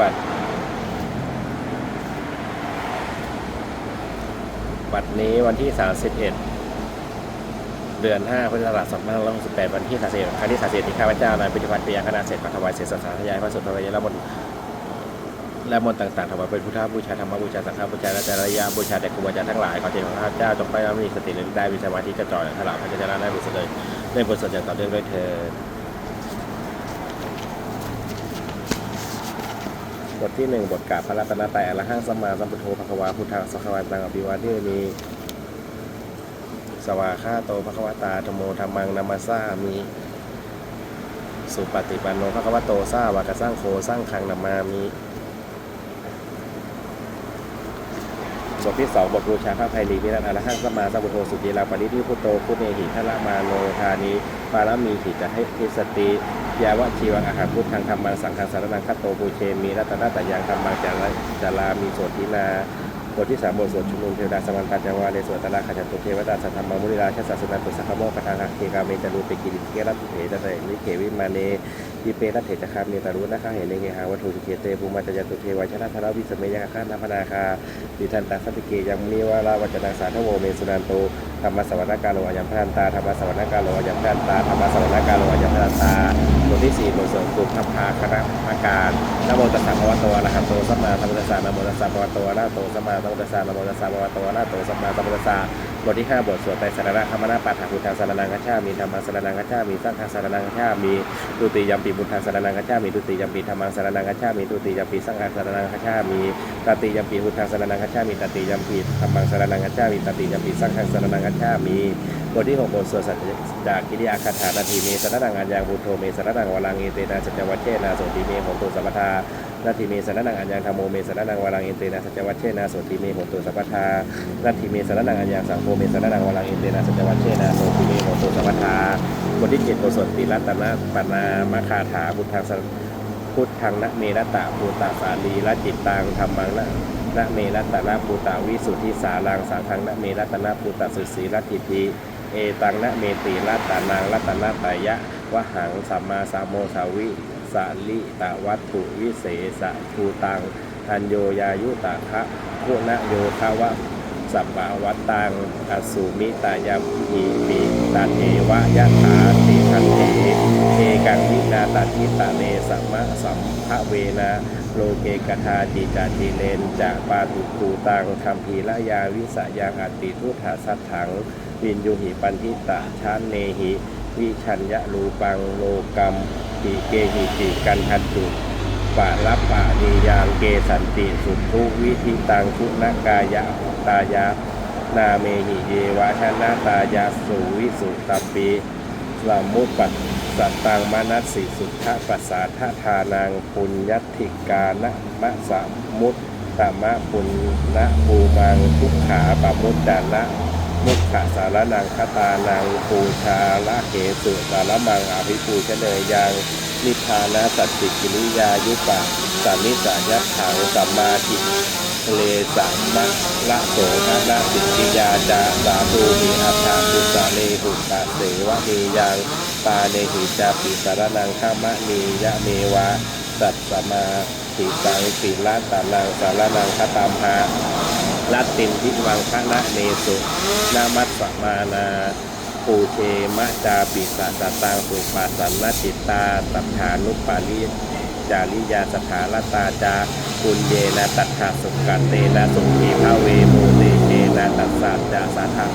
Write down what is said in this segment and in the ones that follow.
บัตร บัตรนี้วันที่ 31 เดือน 5พุทธศักราช2568วันที่31ครั้งที่31ที่ข้าพเจ้านายปฏิพันธ์ปียคณะเสร็จพรถวายเสร็จสาธยายพระสุนทรยและมนและมนต่างๆถวายเป็นพุทธบูชาธรรมบูชาสังฆบูชาและจริยาบูชาแต่ครูอาจารย์ทั้งหลายขอเจริญของข้าพเจ้าจงไปแล้วมีสติเลื่อนได้มีสมาธิกระจอยถลาพระเจ้าได้บุญเสด็จได้บุญส่วนางต่อเนื่องด้วยเถิ บทที่หนึ่งบทกาพระรัตนตรัยอรหังสัมมาสัมพุทโธภควาพุทธังสังฆวันตังอภิวาเทมีสวาคาโตภควตาธโมธรรมังนามาสามีสุปฏิปันโนภควโตสาวากะสร้างโคสร้างคังนามามี บทที่สองบทบูชาพระไพรีพิรัตอรหังสมาสัมพุทโธสุติลาปริทิพุโตพุทเนหิทละมาโนธานิปารมีหิจะให้ทิสติยาวะชีวังอาหารพุทธังธรรมังสังฆสารนังคัตโตปูเชมีรัตนตยังธรรมังจาราจารามีโสตินาบทที่สามบทสวดชุมนุมเทวดาสมันตัญญวาเลสวดตระขจัตุเทวดาสัทธรรมมุนิราชสัสสนันตุสัคขโมปะทางหักเกกาเมจารุเปกิริเกรัตเถตะเตนิเขวิมาเน ยิเปรัตเถจคาเมตารุนะคะเห็นในเงหาวัตถุสิเกเตภูมาจยตุเทวชนะธนวิสเมยังคานาพนาคาดิทันตังสัพพิเกยังมีวาราวัจนาสาทโวเมสุนันโต ธรรมสวรรคการโลอยัมพันตาธรรมสวรรคการโลอยัมพันตาธรรมสวรรคการโลอยัมพันตาบทที่สี่บทสวดกลุ่มทัพพาคณะอาการนโมตัสสะภะวะโตอะระหะโตสัมมาสัมพุทธัสสะนโมตัสสะภะวะโตอะระหะโตสัมมาสัมพุทธัสสะนโมตัสสะภะวะโตอะระหะโตสัมมาสัมพุทธัสสะบทที่ห้าบทสวดไตรสรณะธรรมนาปาฐาพุทธังสรนังคัจฉามิธรรมังสรนังคัจฉามิสังฆังสรนังคัจฉามิตุติยัมปิพุทธังสรนังคัจฉามิตุติยัมปิธรรมังสรนังคัจฉามิตุติยัมปิสังฆังสรนังคัจฉามิตติยัมปิพุทธังสรนังคัจฉามิตติยัมปิธรรมังสรนังคัจฉามิตติยัมปิสังฆังสรนังคัจฉามิบทที่หกบทสวดสัจจากิริยาคาถานาทีเมสรนังอัญญังพุทโธเมสรนังวรังเอเตนะสัจวัชเชนะโสติเมโหตุสัพพทานาทีเมสรนังอัญญังธรรมโมเมสรนังวรังเอเตนะสัจวัชเชนะโสติเมโหตุสัพพทานาทีเมสรนังอัญญังสังโฆเมสรนังวรังเอเตนะสัจวัชเชนะโสติเมโหตุสัพพทาบทที่เจ็ดบทสวดติรัตนะปนามคาถาพุทธังพุทธังนะเมรตตะภูตาสาลีละจิตตังธรรมังนะ นะเมรัตนาภูตาวิสุทธิสารังสังฆังนะเมรัตนาภูตาสุสีรัตติภิเอตังนะเมติรัตนานังรัตนตายะวะหังสัมมาสัมโมสาวิสาลิตะวัตถุวิเศษภูตังทันโยยายุตะคะพุณโยทาวะ สัปปะวัตตังอสุมิตายาภิปิตาเทวะยะถาติทันเถเอกังวินาตทิตะเนสัมมะสัมภะเวนะโลเกกทาจิจาจิเลนจะปาตุภูตังคัมภีละยาวิสยังอติทุถาสัทถัง วินยูหิปันทิตะชานเนหิ วิชัญญะรูปังโลกัมปิเกหิติกันทันตุ ปะรับปะนียางเกสันติสุทุวิธิตังคุณกายะตายะ นาเมหิเยวะชนะตายาสุวิสุตตปีสามุปปัสสตังมนัสสิสุทธะปัสสาททานังปุญญติกานะมะสะมุตตมะปุณนะภูมังทุกขาปมุตตานะมุขะสารนังคตานังปูชาละเหสุสารมังอภิปูชเนยยัง นิพพานะสัจจิกิริยายุปะสัมมิสายัถังสัมมาทิเลสัมมะละโสทนะสิทิยาจาสาภูมิอัฏฐาปุสะเลหุตะเสวะเนยังปาเนหิจาปิสารนังขามะนียะเมวะสัตสมาติตังสิลาตานังสารนังคตามหาลัตตินทิวังพระนะเนสุนามัสสมานา ปูเชมะจาปิสะสตังสุปัสสันนจิตาตัฏฐานุปาลิจาริยาสถาลตาจาปุญเยนะตัฏฐาสุกัตเตนะสุขีภาเวโมเตเจนะตัสสะจาสาทา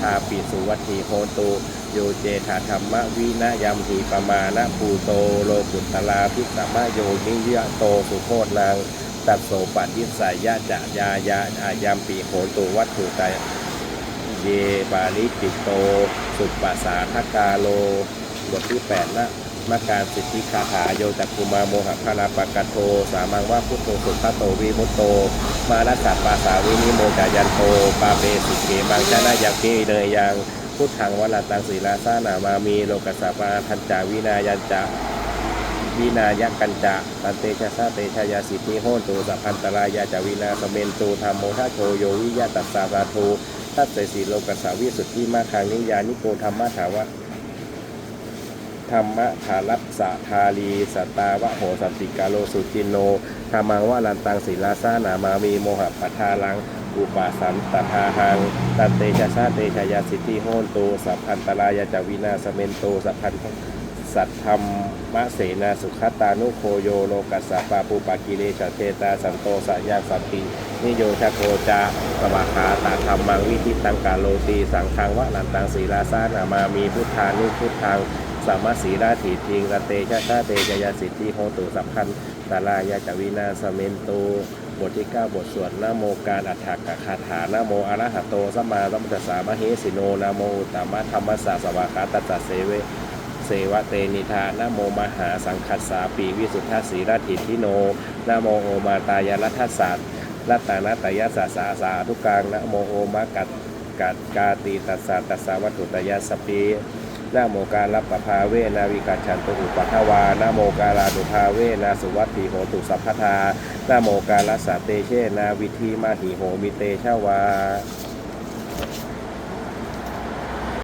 ทาปิสุวัตีโหตุโยเจธาธรรมวินะยัมหีปมานะภูโตโลกุตลาภิกขมะโยนิยะโตสุโคตนางตัดโสปัติสายะจะยายาอายามปีโหตุวัตถุตาย เยบาลิจิตโต สุปปัสสาทกาโล บทที่8นะมาการสิทธิคาถาโยจักคุมาโมหะคาราปกโท สามังว่าพุทโธสุขโตวิมุตโต มารัสสะปาสาวินิโมจายันโต ปาเปสิเกมังจานายักเกเนยยัง พุทธังวลาตังศีลาสานามามีโลกัสสะปาทันจาวินายันจะวินายกันจะตันเตชะสะเตชะยาสิทธิโหนตุสัพพันตรายาจวินาสเมนตุธรรมโมทโชโยวิยะตัสสาสาทู ทัสเสสีโลกัสสาวิสุทธิมาคังนิยานิโกธรรมะถาวะธรรมะถารัสสะทาลีสตาวะโหสันติกาโลสุจินโนธรรมังวะลันตังศิลาสานามามีโมหะปทาลังอุปสันตทาหังตันเตชะชาเตชะยาสิทธิโหนตุสัพพันตรายาจาวินาสเมนโตสัพพันสัทธรรมะเสนาสุขตานุโคโยโลกัสสะปาปูปากิเลชเทตาสันโตสยาสัมปิ นิโยชะโคจาสวาคาตาธรรมังวิทิตังกาโลตีสังฆังวะนันตังศีลาสานามามีพุทธานุพุทธังสัมมาสีราถีทิงระเตชะชาเตชะยาสิทธิโหตุสัพพันตาลายาจวินาสเมนโตบทที่ 9 บทสวดนโมการอัฏฐกคาถานโมอะระหะโตสัมมาสัมพุทธัสสะมะเหสิโนนโมตตมะธรรมสสะสวากาตัสสะเสเวเสวะเตนิธานโมมหาสังคัสสาปีวิสุทธาสีราถิทิโนนโมโอมาตายรัทสัตรั ตตานัตยาสาสาสาทุกังนะโมโอมะกัดกัดกาตีตัสสะตัสสะวัตถุตยาสปีนาโมการรับปภาเวนาวิกาชันตุอุปัทวานาโมการาดุภาเวนาสุวัตถิโหตุสัพพทานาโมการัสสะเตเชนาวิธีมาหิโหมิเตชาวา